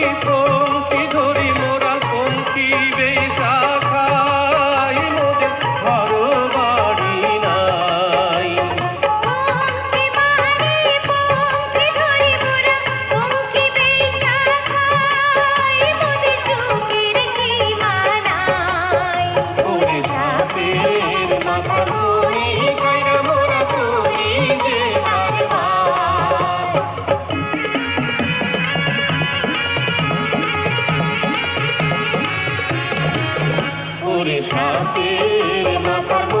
পঙ্খী ওরে সাপের মাথা ধরে কইরা